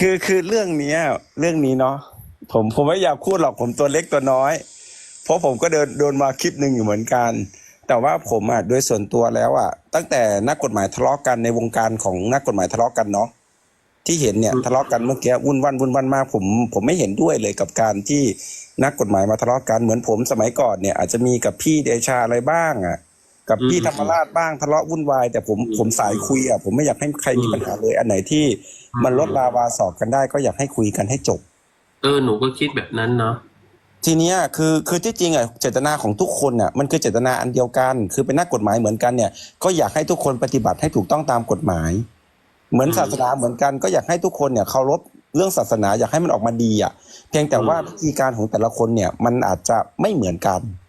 คือคือเรื่องเนี้ย เรื่องนี้เนาะผมผมไม่อยากพูดหรอกผมตัวเล็กตัวน้อย เพราะผมก็เดินโดนมาคลิปหนึ่งอยู่เหมือนกัน แต่ว่าผมอะโดยส่วนตัวแล้วอะ ตั้งแต่นักกฎหมายทะเลาะกันในวงการของนักกฎหมายทะเลาะกันเนาะที่เห็นเนี่ยทะเลาะกันเมื่อกี้วุ่นวันวุ่นวันมากผมผมไม่เห็นด้วยเลยกับการที่นักกฎหมายมาทะเลาะกันเหมือนผมสมัยก่อนเนี่ยอาจจะมีกับพี่เดชาอะไรบ้างอะ กับพี่อืมธรรมราชบ้างทะเลาะวุ่นวาย แต่ผมผมสายคุยอะผมไม่อยากให้ใครมีปัญหาเลย อันไหนที่มันลดลาวาสอกกันได้ก็อยากให้คุยกันให้จบ เออหนูก็คิดแบบนั้นเนาะทีเนี้ยคือคือที่จริงอะเจตนาของทุกคนอะมันคือเจตนาอันเดียวกัน คือเป็นนักกฎหมายเหมือนกันเนี่ยก็อยากให้ทุกคนปฏิบัติให้ถูกต้องตามกฎหมาย เหมือนศาสนาเหมือนกันก็อยากให้ทุกคนเนี่ยเคารพเรื่องศาสนาอยากให้มันออกมาดีอะ เพียงแต่ว่าวิธีการของแต่ละคนเนี่ยมันอาจจะไม่เหมือนกันอืม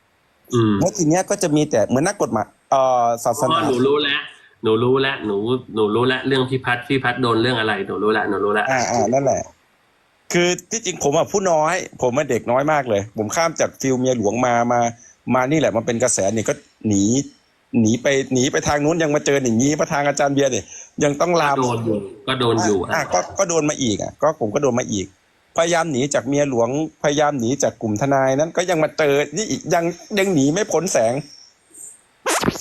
แล้วทีเนี้ยก็จะมีแต่เหมือนนักกฎหมายเอ่อศาสอ๋อนาหนูรู้แล้วหนูรู้แล้วหนูหนูรู้แล้วเรื่องพี่พัดพี่พัดโดนเรื่องอะไรหนูรู้แล้วหนูรู้แล้วอ่าอ่านั่นแหละ คือที่จริงผมอะผู้น้อย ผมมาเด็กน้อยมากเลย ผมข้ามจากฟิลเมียหลวงมามา มานี่แหละมันเป็นกระแสเนี่ยก็หนีหนีไปหนีไปทางนู้นยังมาเจออย่างนี้มาทางอาจารย์เบียร์เนี่ยยังต้องลามก็โดนอยู่ก็โดนอยู่อะก็ก็โดนมาอีกอะก็ผมก็โดนมาอีก พยายามหนีจากเมียหลวง พยายามหนีจากกลุ่มทนายนั้นก็ยังมาเจอนี่อีกยังยังหนีไม่พ้นแสง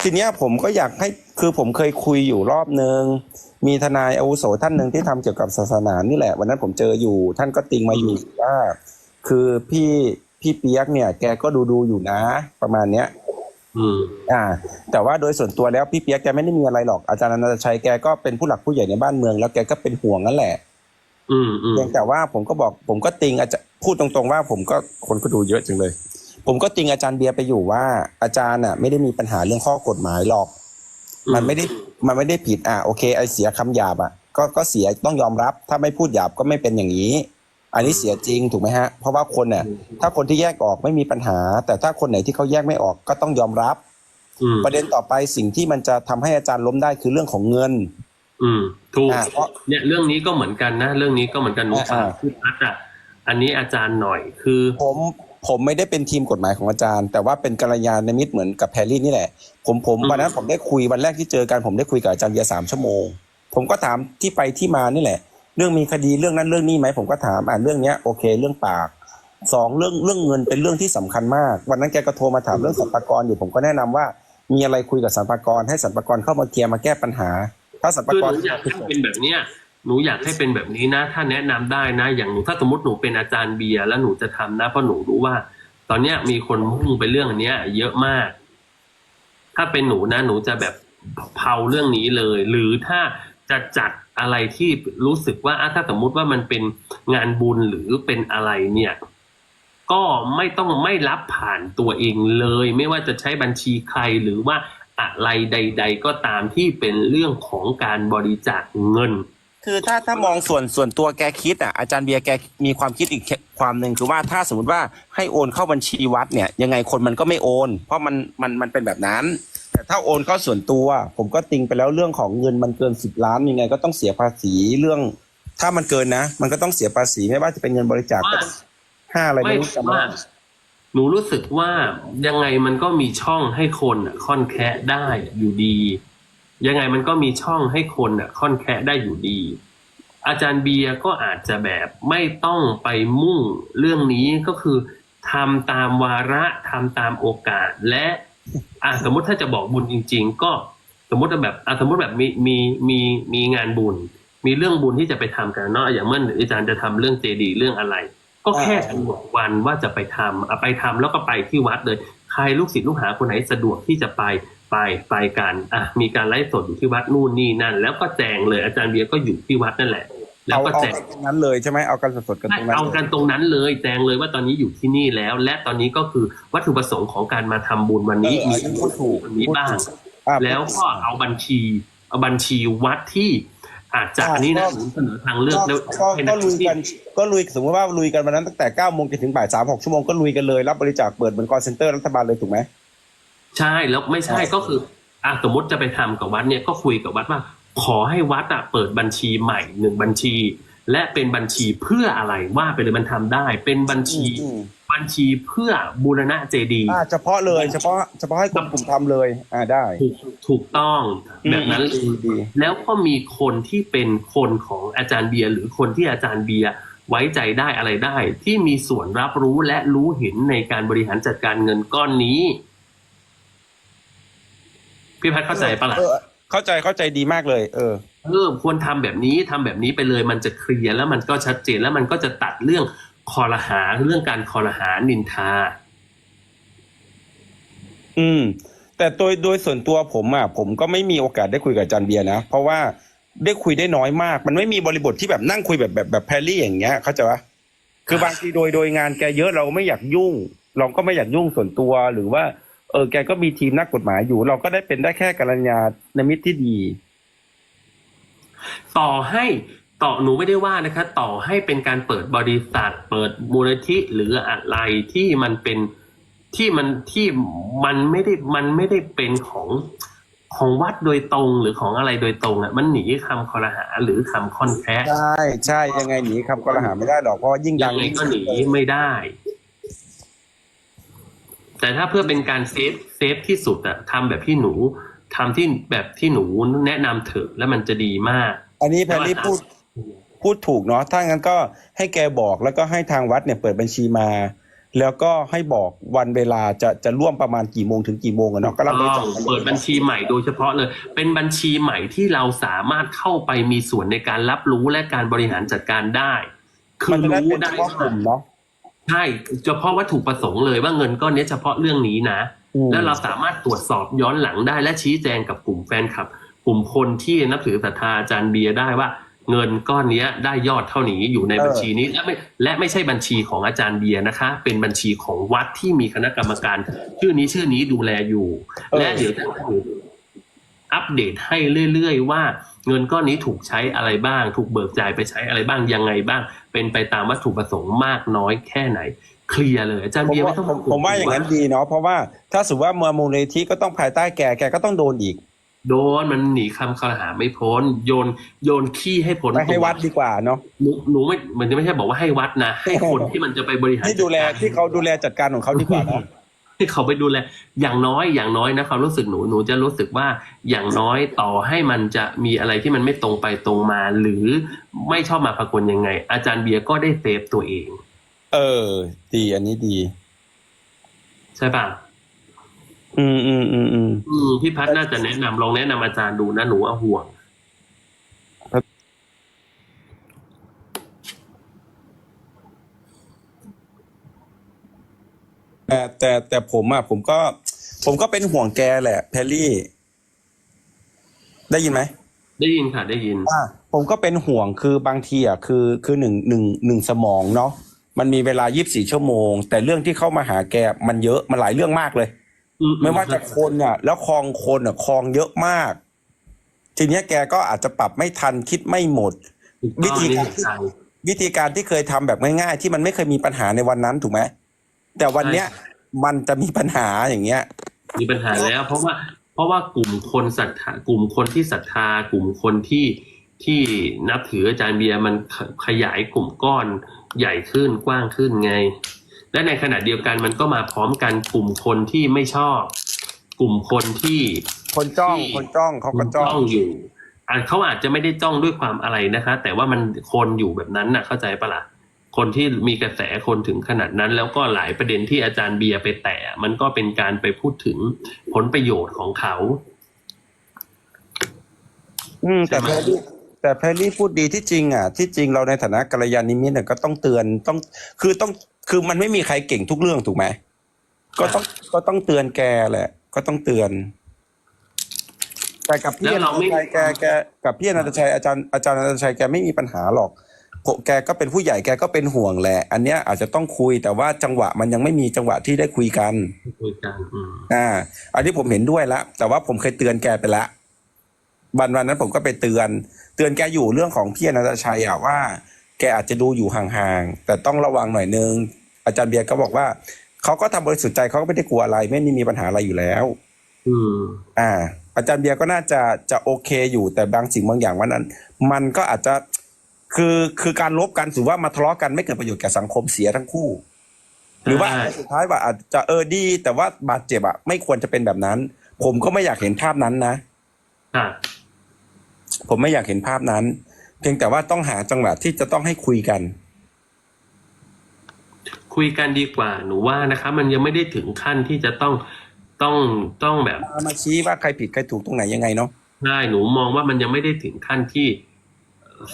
ทีเนี้ยผมก็อยากให้คือผมเคยคุยอยู่รอบนึง มีทนายอาวุโสท่านหนึ่งที่ทำเกี่ยวกับศาสนานี่แหละ วันนั้นผมเจออยู่ ท่านก็ติงมาอยู่ว่า คือพี่พี่เปียกเนี่ย แกก็ดูดูๆอยู่นะ ประมาณเนี้ยอืมอ่า แต่ว่าโดยส่วนตัวแล้วพี่เปียกแกไม่ได้มีอะไรหรอกอาจารย์อนันตชัยแกก็เป็นผู้หลักผู้ใหญ่ในบ้านเมือง แล้วแกก็เป็นห่วงนั่นแหละ อืมอืมเพียงแต่ว่าผมก็บอกผมก็ติงอาจารย์พูดตรงๆว่าผมก็คนก็ดูเยอะจังเลย ผมก็ติงอาจารย์เบียร์ไปอยู่ว่า อาจารย์อะ ไม่ได้มีปัญหาเรื่องข้อกฎหมายหรอก มันไม่ได้มันไม่ได้ผิดอะโอเคไอเสียคำหยาบอะก็ก็เสียต้องยอมรับ ถ้าไม่พูดหยาบก็ไม่เป็นอย่างนี้ อันนี้เสียจริงถูกไหมฮะ เพราะว่าคนเนี่ยถ้าคนที่แยกออกไม่มีปัญหา แต่ถ้าคนไหนที่เขาแยกไม่ออกก็ต้องยอมรับอืมประเด็นต่อไปสิ่งที่มันจะทำให้อาจารย์ล้มได้คือเรื่องของเงิน อืมถูกอ่าเพราะ เนี่ยเรื่องนี้ก็เหมือนกันนะ เรื่องนี้ก็เหมือนกันหนูฝากอ่า พี่พัดอะอันนี้อาจารย์หน่อยคือ ผมผมไม่ได้เป็นทีมกฎหมายของอาจารย์ แต่ว่าเป็นกัลยาณมิตรเหมือนกับแพรรี่นี่แหละ ผมผมอืม วันนั้นผมได้คุยวันแรกที่เจอกันผมได้คุยกับอาจารย์เบียร์สามชั่วโมง ผมก็ถามที่ไปที่มานี่แหละ เรื่องมีคดีเรื่องนั้นเรื่องนี้ไหมผมก็ถามอ่าเรื่องเนี้ยโอเค เรื่องปากสองเรื่องเรื่องเงินเป็นเรื่องที่สำคัญมาก วันนั้นแกก็โทรมาถามเรื่องสรรพากรอยู่ผมก็แนะนำว่า มีอะไรคุยกับสรรพากรให้สรรพากรเข้ามาเคลียร์มาแก้ปัญหา ถ้าสรรพาคือหกรนูอยากให้เป็นแบบเนี้ยหนูอยากให้เป็นแบบนี้นะ ถ้าแนะนำได้นะ อย่างหนูถ้าสมมติหนูเป็นอาจารย์เบียร์แล้วหนูจะทำนะเพราะหนูรู้ว่า ตอนเนี้ยมีคนมุ่งไปเรื่องนเนี้ย เยอะมาก ถ้าเป็นหนูนะ หนูจะแบบเผาเรื่องนี้เลย หรือถ้าจะจัดอะไรที่รู้สึกว่าอะถ้าสมมุติว่ามันเป็นงานบุญหรือเป็นอะไรเนี่ย ก็ไม่ต้องไม่รับผ่านตัวเองเลย ไม่ว่าจะใช้บัญชีใครหรือว่า อะไรใด ๆ ก็ตามที่เป็นเรื่องของการบริจาคเงิน คือถ้าถ้ามองส่วนส่วนตัวแกคิดอะอาจารย์เบียร์แกมีความคิดอีกความหนึ่งคือว่าถ้าสมมติว่าให้โอนเข้าบัญชีวัดเนี่ยยังไงคนมันก็ไม่โอน เพราะมันมันมันเป็นแบบนั้น แต่ถ้าโอนเข้าส่วนตัว ผมก็ติงไปแล้วเรื่องของเงินมันเกินสิบล้านยังไงก็ต้องเสียภาษีเรื่อง ถ้ามันเกินนะ มันก็ต้องเสียภาษีไม่ว่าจะเป็นเงินบริจาคก็ต้องห้าอะไรไม่ไม่รู้จำไม่ว่าได้ หนูรู้สึกว่ายังไงมันก็มีช่องให้คนอะค่อนแคะได้อยู่ดี ยังไงมันก็มีช่องให้คนอะค่อนแคะได้อยู่ดี อาจารย์เบียร์ก็อาจจะแบบไม่ต้องไปมุ่งเรื่องนี้ก็คือทำตามวาระทำตามโอกาสและอะสมมติถ้าจะบอกบุญจริง ๆ ก็สมมติแบบอะสมมติแบบมีมีมีมีงานบุญ มีเรื่องบุญที่จะไปทำกันเนาะอย่างเมื่ออาจารย์จะทำเรื่องเจดีเรื่องอะไร ก็แค่กำหนดวันว่าจะไปทำอะไปทำแล้วก็ไปที่วัดเลย ใครลูกศิษย์ลูกหาคนไหนสะดวกที่จะไปไปไปกันอะมีการไลฟ์สดอยู่ที่วัดนู่นนี่นั่น แล้วก็แจงเลยอาจารย์เบียร์ก็อยู่ที่วัดนั่นแหละ แล้วเอาก็เอาแจงกันตรงนั้นเลยใช่ไหมเอากันสดๆกันตรงนั้นเอากันตรงนั้นเลยแจงเลยว่าตอนนี้อยู่ที่นี่แล้ว และตอนนี้ก็คือวัตถุประสงค์ของการมาทำบุญวันนี้เออมีอันนั้นพูดถูกวันนี้บ้างอะแล้วก็เอาบัญชีเอาบัญชีวัดที่ อาจจะอันนี้นะผมเสนอทางเลือกแล้วก็ให้ก็นักลุยที่กันก็ลุยสมมติว่าลุยกันวันนั้นตั้งแต่เก้าโมงจนถึงบ่ายสามหกชั่วโมงก็ลุยกันเลยรับบริจาคเปิดเหมือนคอเซ็นเตอร์รัฐบาลเลยถูกไหมใช่แล้วไม่ใช่ใช่ก็คืออะสมมติจะไปทำกับวัดเนี่ยก็คุยกับวัดว่า ขอให้วัดอะเปิดบัญชีใหม่หนึ่งบัญชี และเป็นบัญชีเพื่ออะไรว่าไปเลยมันทำได้ เป็นบัญชีอืม บัญชีเพื่อบูรณะเจดีย์อ่าเฉพาะเลยเฉพาะเฉพาะให้กลุ่มกลุ่มทำเลย อ่าได้ถูกถูกต้องแบบนั้นเลยดีดีแล้วก็มีคนที่เป็นคนของอาจารย์เบียร์หรือคนที่อาจารย์เบียร์ไว้ใจได้อะไรได้ ที่มีส่วนรับรู้และรู้เห็นในการบริหารจัดการเงินก้อนนี้พี่พัดเข้าใจปะล่ะเออเข้าใจเข้าใจดีมากเลย เออเออควรทำแบบนี้ทำแบบนี้ไปเลย มันจะเคลียร์แล้วมันก็ชัดเจนแล้วมันก็จะตัดเรื่อง คอรหาเรื่องการคอรหานินทา อืม แต่โดยโดยส่วนตัวผมอะผมก็ไม่มีโอกาสได้คุยกับอาจารย์เบียร์นะ เพราะว่าได้คุยได้น้อยมาก มันไม่มีบริบทที่แบบนั่งคุยแบบแบบแบบแพรรี่อย่างเงี้ยเข้าใจปะคือบางทีโดยโดยงานแกเยอะเราไม่อยากยุ่ง เราก็ไม่อยากยุ่งส่วนตัวหรือว่า เออแกก็มีทีมนักกฎหมายอยู่ เราก็ได้เป็นได้แค่กัลยาณมิตรที่ดี ต่อให้ ต่อหนูไม่ได้ว่านะคะ ต่อให้เป็นการเปิดบริษัท เปิดมูลนิธิหรืออะไรที่มันเป็นที่มันที่มันไม่ได้มันไม่ได้เป็นของของวัดโดยตรงหรือของอะไรโดยตรงอะมันหนีคำคอรหาหรือคำค่อนแคะใช่ใช่ยังไงหนีคำกล่าวหาไม่ได้หรอกเพราะว่ายิ่งดัยังงไงก็หนีไม่ได้ แต่ถ้าเพื่อเป็นการเซฟเซฟที่สุดอะทำแบบที่หนูทำที่แบบที่หนูแนะนำเถอะแล้วมันจะดีมาก อันนี้แพรรี่พูด พูดถูกเนาะถ้างั้นก็ให้แกบอกแล้วก็ให้ทางวัดเนี่ยเปิดบัญชีมา แล้วก็ให้บอกวันเวลาจะจะร่วมประมาณกี่โมงถึงกี่โมงอะเนาะก็รับบริจาคเปิดบัญชีใหม่โดยเฉพาะเลย เป็นบัญชีใหม่ที่เราสามารถเข้าไปมีส่วนในการรับรู้และการบริหารจัดการได้คืมันอจะได้รู้เป็นเฉได้พาะกลุ่มเนาะ ใช่เฉพาะวัตถุประสงค์เลยว่าเงินก้อนนี้เฉพาะเรื่องนี้นะ อืม แล้วเราสามารถตรวจสอบย้อนหลังได้และชี้แจงกับกลุ่มแฟนคลับ กลุ่มคนที่นับถือศรัทธาอาจารย์เบียร์ได้ว่า เงินก้อนเนี้ยได้ยอดเท่านี้อยู่ในบัญชีนี้และไม่และไม่ใช่บัญชีของอาจารย์เบียร์นะคะ เป็นบัญชีของวัดที่มีคณะกรรมการ ชื่อนี้ชื่อนี้ดูแลอยู่ และเดี๋ยวจะอัปเดตให้เรื่อยๆ ว่าเงินก้อนนี้ถูกใช้อะไรบ้าง ถูกเบิกจ่ายไปใช้อะไรบ้างยังไงบ้าง เป็นไปตามวัตถุประสงค์มากน้อยแค่ไหน เคลียร์เลยอาจารย์ผมเบียร์ว่าไม่ต้องผมผมว่าอย่างนั้นดีเนาะเพราะว่าถ้าสมมติว่าเมื่อมูลนิธิก็ต้องภายใต้แกแกก็ต้องโดนอีก โดนมันหนีคำคอรหาไม่พ้น โยนโยนขี้ให้พ้นไปให้ตัววัดดีกว่าเนาะหนูหนูไม่มันจะไม่ใช่บอกว่าให้วัดนะให้คนที่มันจะไปบริหารที่ดูแลจัการที่เขาดูแลจัดการของเขาดีกว่าเนาะให้เขาไปดูแลอย่างน้อยอย่างน้อยนะความรู้สึกหนูหนูจะรู้สึกว่าอย่างน้อยต่อให้มันจะมีอะไรที่มันไม่ตรงไปตรงมา หรือไม่ชอบมาพากลยังไง อาจารย์เบียร์ก็ได้เซฟตัวเอง เออ ดีอันนี้ดี ใช่ป่ะ อืมอืมอืมอืมอืมพี่พัฒน่าจะแนะนำลองแนะนำอาจารย์ดูนะหนูเอาห่วง แต่แต่แต่ผมอะผมก็ ผมก็เป็นห่วงแกแหละ แพรรี่ ได้ยินไหม ได้ยินค่ะได้ยิน อ่าผมก็เป็นห่วงคือบางทีอะคือคือหนึ่งหนึ่งหนึ่งสมองเนาะมันมีเวลา 24 ชั่วโมง แต่เรื่องที่เข้ามาหาแกมันเยอะมันหลายเรื่องมากเลยอื ไม่ว่าจะคนอะ แล้วคลองคนอะคลองเยอะมาก ทีเนี้ยแกก็อาจจะปรับไม่ทันคิดไม่หมดถูกต้องวิธีนี่การเข้าใจวิธีการที่เคยทำแบบง่ายๆ ที่มันไม่เคยมีปัญหาในวันนั้นถูกไหมแต่วันเนี้ยมันจะมีปัญหาอย่างเงี้ย มีปัญหาแล้ว เพราะว่า เพราะว่ากลุ่มคนศรัทธากลุ่มคนที่ศรัทธา กลุ่มคนที่ที่นับถืออาจารย์เบียร์มันขขยายกลุ่มก้อนใหญ่ขึ้นกว้างขึ้นไง และในขณะเดียวกันมันก็มาพร้อมกันกลุ่มคนที่ไม่ชอบ กลุ่มคนที่คนจ้องคนจ้องเขาก็จ้องอยู่อะเขาอาจจะไม่ได้จ้องด้วยความอะไรนะคะ แต่ว่ามันคนอยู่แบบนั้นน่ะเข้าใจปะล่ะคนที่มีกระแสคนถึงขนาดนั้น แล้วก็หลายประเด็นที่อาจารย์เบียร์ไปแตะมันก็เป็นการไปพูดถึงผลประโยชน์ของเขา อืมแต่ใช่แพไหมรรี่แต่แพรรี่พูดดีที่จริงอะที่จริงเราในฐานะกัลยาณมิตรเนี่ยก็ต้องเตือนต้องคือต้อง คือมันไม่มีใครเก่งทุกเรื่องถูกไหมก็ต้องก็ต้องเตือนแกแหละ ก็ต้องเตือน แต่กับพี่อนันตชัยแกแกกับพี่อนันตชัยอาจารย์อาจารย์อนันตชัยแกไม่มีปัญหาหรอกผมแกก็เป็นผู้ใหญ่แกก็เป็นห่วงแหละ อันเนี้ยอาจจะต้องคุยแต่ว่าจังหวะมันยังไม่มีจังหวะที่ได้คุยกัน คุยกันอืมอ่า อันนี้ผมเห็นด้วยละ แต่ว่าผมเคยเตือนแกไปละวันวันนั้นผมก็ไปเตือน เตือนแกอยู่เรื่องของพี่อนันตชัยอะว่า แกอาจจะดูอยู่ห่างๆ แต่ต้องระวังหน่อยนึง อาจารย์เบียร์ก็บอกว่าเขาก็ทำบริสุทธิ์ใจเขาก็ไม่ได้กลัวอะไร ไม่มีมีปัญหาอะไรอยู่แล้ว อืม อ่า อาจารย์เบียร์ก็น่าจะจะโอเคอยู่แต่บางสิ่งบางอย่างวันนั้น มันก็อาจจะคือคือการลบกันถือว่ามาทะเลาะกันไม่เกิดประโยชน์แก่สังคมเสียทั้งคู่ หรือว่าใช่สุดท้ายว่าอาจจะเออดี แต่ว่าบาดเจ็บอะไม่ควรจะเป็นแบบนั้น ผมก็ไม่อยากเห็นภาพนั้นนะค่ะผมไม่อยากเห็นภาพนั้น เพียงแต่ว่าต้องหาจังหวะที่จะต้องให้คุยกัน คุยกันดีกว่าหนูว่านะคะ มันยังไม่ได้ถึงขั้นที่จะต้องต้องต้องแบบมาชี้ว่าใครผิดใครถูกตรงไหนยังไงเนาะใช่หนูมองว่ามันยังไม่ได้ถึงขั้นที่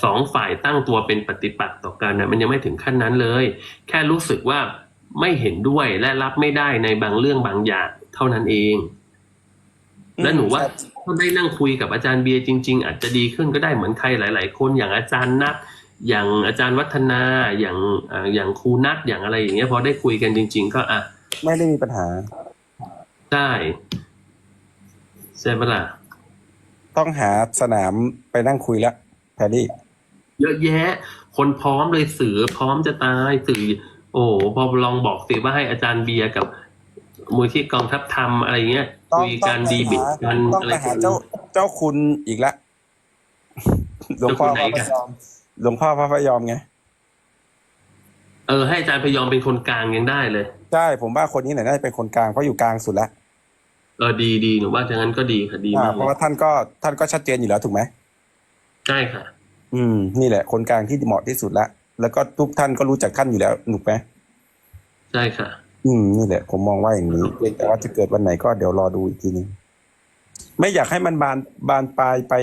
สองฝ่ายตั้งตัวเป็นปฏิปักษ์ต่อกันนะมันยังไม่ถึงขั้นนั้นเลย แค่รู้สึกว่าไม่เห็นด้วยและรับไม่ได้ในบางเรื่องบางอย่างเท่านั้นเอง และหนูว่าถ้าได้นั่งคุยกับอาจารย์เบียร์จริง ๆ อาจจะดีขึ้นก็ได้เหมือนใครหลาย ๆ คนอย่างอาจารย์นัท อย่างอาจารย์วัฒนาอย่างเอ่ออย่างครูนัทอย่างอะไรอย่างเงี้ยพอได้คุยกันจริง ๆ ก็อะไม่ได้มีปัญหาได้ใช่ปะล่ะต้องหาสนามไปนั่งคุยแล้วแพรรี่เยอะแยะ คนพร้อมเลยสื่อพร้อมจะตายสื่อโอ้โหพอลองบอกสิว่าให้อาจารย์เบียร์กับมูลที่กองทัพธรรมอะไรเงี้ยต้องคุยกันต้องไปดีบิดหากันต้องอะไรไปหากันเจ้าเจ้าคุณอีกละหลวงพ่อพเจ้าคุณไหนระพกันยอม หลวงพ่อพระพยอมไงเออให้อาจารย์พยอมเป็นคนกลางยังได้เลย ใช่ผมว่าคนนี้แหละน่าจะเป็นคนกลางเพราะอยู่กลางสุดแล้วเออดีดีหนูว่าอย่างนั้นก็ดีค่ะดีากอ่ามเพเลราะยว่าท่านก็ท่านก็ชัดเจนอยู่แล้วถูกไหมใช่ค่ะ อืมนี่แหละ คนกลางที่เหมาะที่สุดละแล้วก็ทุกท่านก็รู้จักท่านอยู่แล้วถูกไหมใช่ค่ะ อืมนี่แหละ ผมมองว่าอย่างนี้เพียงแต่ว่าจะเกิดวันไหนก็เดี๋ยวรอดูอีกทีนึงไม่อยากให้มันบานบานปลายไป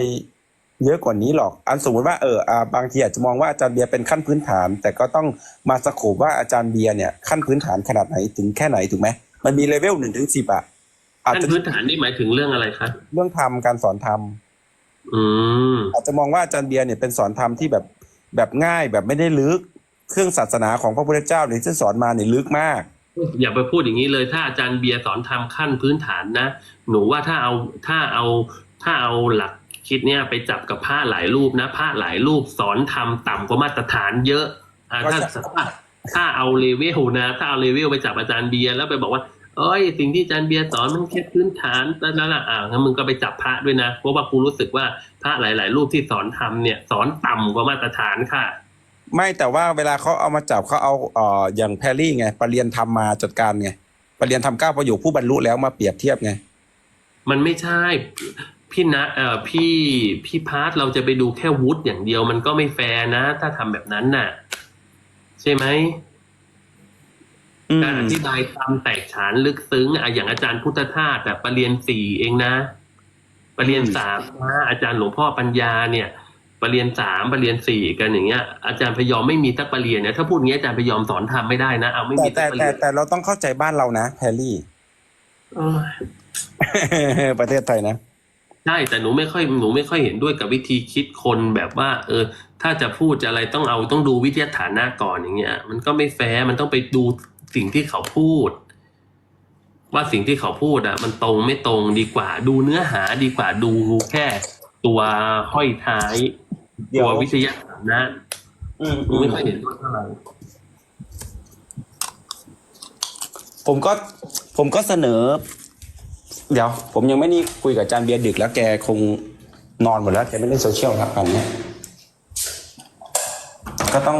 เยอะกว่านี้หรอก อันสมมติว่าเอออ่าบางทีอาจจะมองว่าอาจารย์เบียร์เป็นขั้นพื้นฐาน แต่ก็ต้องมาสโคบว่าอาจารย์เบียร์เนี่ยขั้นพื้นฐานขนาดไหนถึงแค่ไหนถูกไหมมันมีเลเวลหนึ่งถึงสิบอะอาจขั้นจะพื้นฐานนี่หมายถึงเรื่องอะไรคะเรื่องธรรมการสอนธรรมอืม อาจจะมองว่าอาจารย์เบียร์เนี่ยเป็นสอนธรรมที่แบบแบบง่ายแบบไม่ได้ลึก เครื่องศาสนาของพระพุทธเจ้าเนี่ยที่สอนมาเนี่ยลึกมาก อย่าไปพูดอย่างนี้เลย ถ้าอาจารย์เบียร์สอนทำขั้นพื้นฐานนะ หนูว่าถ้าเอาถ้าเอาถ้าเอาหลัก คิดเนี่ยไปจับกับพระหลายรูปนะพระหลายรูปสอนทำต่ำกว่ามาตรฐานเยอะอ่าถ้าก็ใช่ถ้าถ้าเอาเลเวลนะถ้าเอาเลเวลไปจับอาจารย์เบียร์แล้วไปบอกว่าเอ้ยสิ่งที่อาจารย์เบียร์สอนมันแค่พื้นฐานแต่นั่นแหละอ่างั้นมึงก็ไปจับพระด้วยนะเพราะว่ากูรู้สึกว่าพระหลาย ๆ รูปที่สอนทำเนี่ย สอนต่ำกว่ามาตรฐานค่ะ ไม่แต่ว่าเวลาเขาเอามาจับเขาเอาเอ่ออย่างแพรรี่ไงปรริยนธรรมมาจัดการไงปรริยนธรรมเก้าประโยคผู้บรรลุแล้วมาเปรียบเทียบไงมันไม่ใช่ พี่นะเอ่อพี่พี่พาร์ทเราจะไปดูแค่วุฒิอย่างเดียวมันก็ไม่แฟร์นะ ถ้าทำแบบนั้นน่ะ ใช่ไหมอืมการอธิบายคำแตกฉานลึกซึ้งอะอย่างอาจารย์พุทธทาสแต่ปรริญญาสี่เองนะปรริญญาสามนะอาจารย์หลวงพ่อปัญญาเนี่ยปรริญญาสามปรริญญาสี่กันอย่างเงี้ย อาจารย์พยอมไม่มีตักปรริญญาเนี่ยถ้าพูดงี้อาจารย์พยอมสอนทำไม่ได้นะเอาไม่แต่มีตัแต่กปรริญแต่ญาแต่เราต้องเข้าใจบ้านเรานะแพรรี่ เอ้ยประเทศไทยนะ ใช่แต่หนูไม่ค่อยหนูไม่ค่อยเห็นด้วยกับวิธีคิดคนแบบว่า เออ ถ้าจะพูดจะอะไรต้องเอาต้องดูวิทยาฐานะก่อนอย่างเงี้ย มันก็ไม่แฟร์มันต้องไปดูสิ่งที่เขาพูด ว่าสิ่งที่เขาพูดอะ มันตรงไม่ตรงดีกว่า ดูเนื้อหาดีกว่าดูแค่ ตัวห้อยท้ายเดี๋ยวตัววิทยาฐานะอืมหนูไม่ค่อยเห็นด้วยเท่าไหร่ผมก็ผมก็เสนอ เดี๋ยว ผมยังไม่นี่คุยกับอาจารย์เบียร์ดึกแล้วแกคงนอนหมดแล้วแกไม่เล่นโซเชียลครับอันเนี้ยก็ต้อง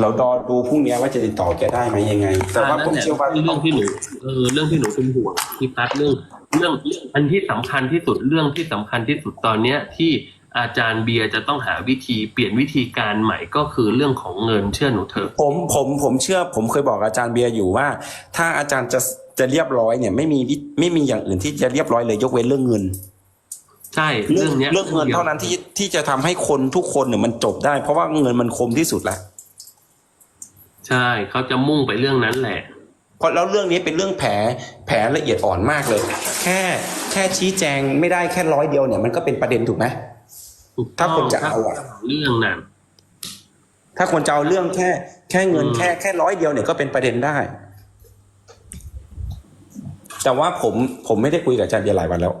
เราดอดูพรุ่งนี้ว่าจะติดต่อแกได้ไหมยังไง แต่ว่าผมนั่นแหละเชื่อว่าเรื่องที่หนูเออเรื่องที่หนูเป็นห่วงที่พัดเรื่องเรื่องอันที่สำคัญที่สุดเรื่องที่สำคัญที่สุดตอนเนี้ยที่อาจารย์เบียร์จะต้องหาวิธีเปลี่ยนวิธีการใหม่ก็คือเรื่องของเงินเชื่อหนูเถอะผมผมผมเชื่อผมเคยบอกอาจารย์เบียร์อยู่ว่า ถ้าอาจารย์จะ จะเรียบร้อยเนี่ยไม่มีวิไม่มีอย่างอื่นที่จะเรียบร้อยเลยยกเว้นเรื่องเงิน ใช่เรื่องเนี้ยเรื่องเงินเท่านั้นที่ที่จะทำให้คนทุกคนเนี่ยมันจบได้ เพราะว่าเงินมันคมที่สุดแล้วใช่เขาจะมุ่งไปเรื่องนั้นแหละเพราะแล้วเรื่องนี้เป็นเรื่องแผลแผลละเอียดอ่อนมากเลย แค่แค่ชี้แจงไม่ได้แค่ร้อยเดียวเนี่ยมันก็เป็นประเด็นถูกไหมถูกถ้าต้องคนจะเอาอะเรื่องนั้นถ้าคนจะเอาเรื่องแค่ แค่เงินอืมแค่แค่ร้อยเดียวเนี่ยก็เป็นประเด็นได้ แต่ว่าผมผมไม่ได้คุยกับอาจารย์เบียร์หลายวันแล้ว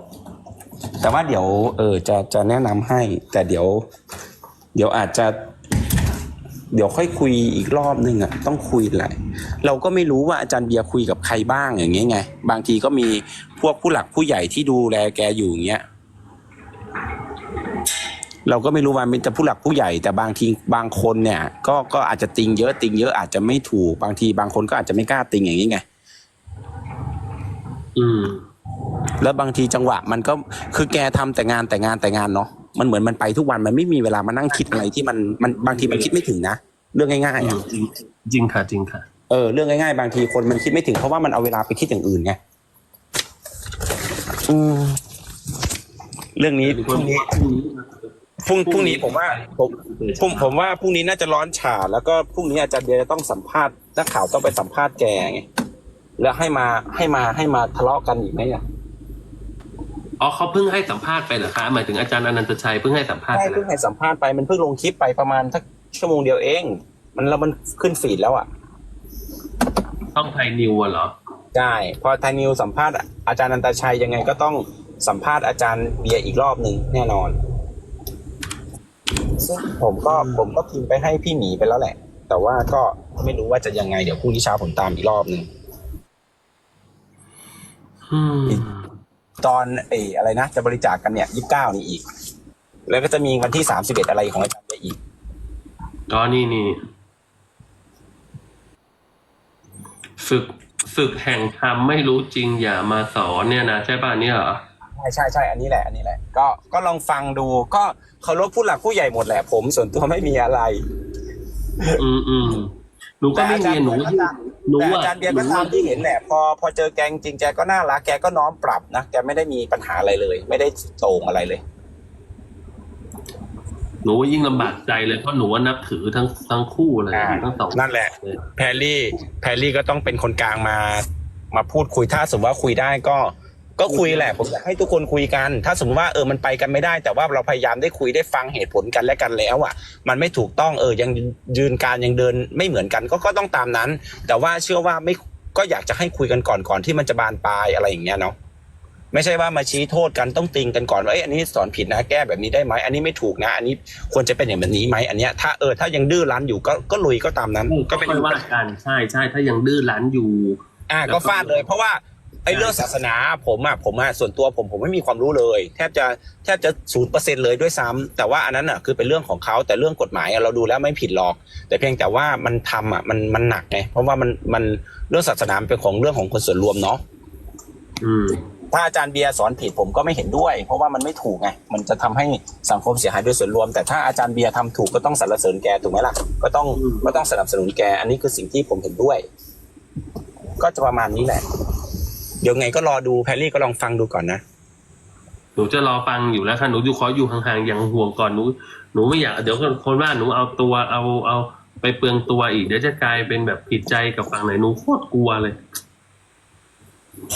แต่ว่าเดี๋ยว เออจะจะแนะนำให้ แต่เดี๋ยว เดี๋ยวอาจจะ เดี๋ยวค่อยคุยอีกรอบนึงอะต้องคุยแหละเราก็ไม่รู้ว่าอาจารย์เบียร์คุยกับใครบ้างอย่างเงี้ยไง บางทีก็มีพวกผู้หลักผู้ใหญ่ที่ดูแลแกอยู่อย่างเงี้ยเราก็ไม่รู้ว่ามันจะผู้หลักผู้ใหญ่แต่บางทีบางคนเนี่ย ก็ก็อาจจะติงเยอะติงเยอะอาจจะไม่ถูกบางทีบางคนก็อาจจะไม่กล้าติงอย่างนี้ไง อืม แล้วบางทีจังหวะมันก็คือแกทำแต่งานแต่งานแต่งานเนาะมันเหมือนมันไปทุกวันมันไม่มีเวลามานั่งคิดอะไรที่มันมันบางทีมันคิดไม่ถึงนะเรื่องง่ายๆอะจริงจริงค่ะจริงค่ะ เออเรื่องง่ายๆ บางทีคนมันคิดไม่ถึงเพราะว่ามันเอาเวลาไปคิดอย่างอื่นไงอืมเรื่องนี้พรุ่งนี้พรุ่งพรุ่งนี้ผมว่าผมผมผมว่าพรุ่งนี้น่าจะร้อนฉาแล้วก็พรุ่งนี้อาจารย์เบียร์จะต้องสัมภาษณ์นักข่าวต้องไปสัมภาษณ์แกไง แล้วให้มาให้มาให้มาทะเลาะกันอีกไหมอะอ๋อเขาเพิ่งให้สัมภาษณ์ไปเหรอคะหมายถึงอาจารย์อนันตชัยเพิ่งให้สัมภาษณ์ใช่ไปเพิ่งแล้วให้สัมภาษณ์ไปมันเพิ่งลงคลิปไปประมาณสักชั่วโมงเดียวเอง มันแล้วมันขึ้นฟีดแล้วอะช่องไทยนิวอะเหรอ ใช่พอไทยนิวสัมภาษณ์อาจารย์นันตชัยยังไงก็ต้องสัมภาษณ์อาจารย์เบียร์อีกรอบหนึ่งแน่นอนซึ่งผมก็ผมก็พิมพ์ไปให้พี่หมีไปแล้วแหละ แต่ว่าก็ไม่รู้ว่าจะยังไงเดี๋ยวพรุ่งนี้เช้าผมตามอีกรอบหนึ่งอืม ตอนเอออะไรนะ จะบริจาคกันเนี่ยยี่สิบเก้านี่อีก แล้วก็จะมีวันที่สามสิบเอ็ดอะไรของอาจารย์เบียร์อีกก็นี่นี่ศึกศึกแห่งธรรมไม่รู้จริงอย่ามาสอนเนี่ยนะใช่ป่ะเนี่ยเหรอใช่ใช่ใช่อันนี้แหละ อันนี้แหละ ก็ก็ลองฟังดูก็เคารพผู้หลักผู้ใหญ่หมดแหละ ผมส่วนตัวไม่มีอะไร อืมอืมหนูก็ไม่มีหนูห นูแต่อาอะจารย์เบียร์ก็ตามที่เห็นแหละพอพอเจอแกงจริงแกก็น่ารักแกก็น้อมปรับนะแกไม่ได้มีปัญหาอะไรเลย ไม่ได้โตงอะไรเลย หนูยิ่งลำบากใจเลยเพราะหนูว่านับถือทั้งทั้งคู่เลยอ่า ทั้งสองนั่นแหละ แพรรี่ แพรรี่ก็ต้องเป็นคนกลางมา มาพูดคุยถ้าสมมติว่าคุยได้ก็ ก็คุยแหละผมอยากให้ทุกคนคุยกัน ถ้าสมมติว่าเออมันไปกันไม่ได้ แต่ว่าเราพยายามได้คุยได้ฟังเหตุผลกันและกันแล้วอะ มันไม่ถูกต้องเออยังยืนการยังเดินไม่เหมือนกันก็ก็ต้องตามนั้น แต่ว่าเชื่อว่าไม่ก็อยากจะให้คุยกันก่อนก่อนที่มันจะบานปลายอะไรอย่างเงี้ยเนาะไม่ใช่ว่ามาชี้โทษกันต้องติงกันก่อนว่าเอ้ยอันนี้สอนผิดนะแก้แบบนี้ได้ไหมอันนี้ไม่ถูกนะ อันนี้ควรจะเป็นอย่างแบบนี้ไหมอันเนี้ยถ้าเออถ้ายังดื้อรั้นอยู่ก็ก็ลุยก็ตามนั้น ก็ก็เป็นค่อยว่ากันใช่ใช่ถ้ายังดื้อรั้นอยู่ อ่าแล้วก็ก็ฟาดเลย เพราะว่า ไอ้เรื่องศาสนาผมอะผมอะส่วนตัวผมผมไม่มีความรู้เลย แทบจะแทบจะศูนย์เปอร์เซ็นเลยด้วยซ้ำแต่ว่าอันนั้นอะคือเป็นเรื่องของเขาแต่เรื่องกฎหมายอะเราดูแล้วไม่ผิดหรอก แต่เพียงแต่ว่ามันทำอะมันมันหนักไงเพราะว่ามันมันเรื่องศาสนามันเป็นของเรื่องของคนส่วนรวมเนาะอืมถ้าอาจารย์เบียร์สอนผิดผมก็ไม่เห็นด้วย เพราะว่ามันไม่ถูกไงมันจะทำให้สังคมเสียหายโดยส่วนรวม แต่ถ้าอาจารย์เบียร์ทำถูกก็ต้องสรรเสริญแกถูกไหมล่ะก็ต้องก็ต้องสนับสนุนแกอันนี้คือสิ่งที่ผมเห็นด้วย ก็จะประมาณนี้แหละเดี๋ยวไงก็รอดูแพรรี่ก็ลองฟังดูก่อนนะหนูจะรอฟังอยู่แล้วค่ะหนูอยู่ขออยู่ห่างๆอย่างห่วงก่อนหนูหนูไม่อยากเดี๋ยวคนว่าหนูเอาตัวเอาเอาไปเปลืองตัวอีกเดี๋ยวจะกลายเป็นแบบผิดใจกับฝั่งไหนหนูโคตรกลัวเลย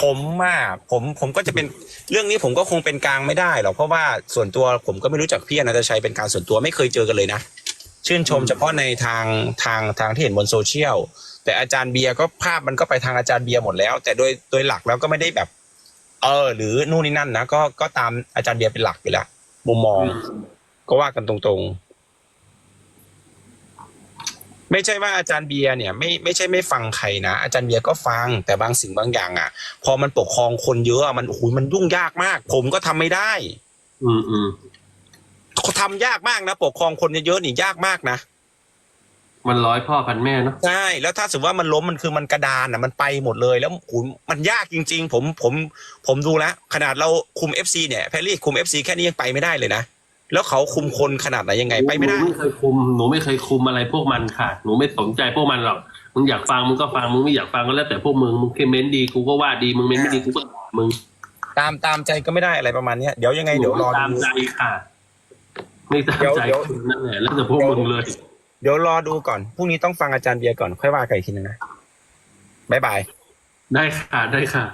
ผมอะผมผมก็จะเป็นเรื่องนี้ผมก็คงเป็นกลางไม่ได้หรอกเพราะว่าส่วนตัวผมก็ไม่รู้จักพี่อนันตชัยเป็นการส่วนตัวไม่เคยเจอกันเลยนะชื่นชมเฉพาะในทางทางทางที่เห็นบนโซเชียล แต่อาจารย์เบียร์ก็ภาพมันก็ไปทางอาจารย์เบียร์หมดแล้ว แต่โดยโดยหลักแล้วก็ไม่ได้แบบ เออ หรือนู่นนี่นั่นนะก็ก็ตามอาจารย์เบียร์เป็นหลักอยู่แล้วมุมมอง ก็ว่ากันตรงๆ ไม่ใช่ว่าอาจารย์เบียร์เนี่ย ไม่ไม่ใช่ไม่ฟังใครนะอาจารย์เบียร์ก็ฟัง แต่บางสิ่งบางอย่าง อะ พอมันปกครองคนเยอะอะมันโอ้โหมันยุ่งยากมาก ผมก็ทำไม่ได้ อืมอืมทำยากมากนะปกครองคนเยอะๆนี่ยากมากนะ มันร้อยพ่อพันแม่เนาะใช่แล้วถ้าสมมติว่ามันล้มมันคือมันกระดานอะมันไปหมดเลยแล้วโอ้โหมันยากจริง ๆ ผมผมผมดูแล้วขนาดเราคุม FC เนี่ยแพรรี่คุม FC แค่นี้ยังไปไม่ได้เลยนะแล้วเขาคุมคนขนาดไหนยังไงไปไม่ได้หนูไม่เคยคุมหนูไม่เคยคุมอะไรพวกมันค่ะ หนูไม่สนใจพวกมันหรอกมึงอยากฟังมึงก็ฟังมึงไม่อยากฟังก็แล้วแต่พวกมึงมึงเมนต์ดีกูก็ว่าดีมึงเมนต์ไม่ดีกูก็ด่ามึงตามตามใจก็ไม่ได้อะไรประมาณเนี้ยเดี๋ยวยังไงเดี๋ยวรอตามดูใจค่ะ ไม่ตามเดี๋ยวใจเดี๋ยวคุณนั่นแหละแล้วแต่พวกมึงเลย เดี๋ยวรอดูก่อนพรุ่งนี้ต้องฟังอาจารย์เบียร์ก่อนค่อยว่ากันอีกทีนึงนะบ๊ายบาย ได้ค่ะ ได้ค่ะ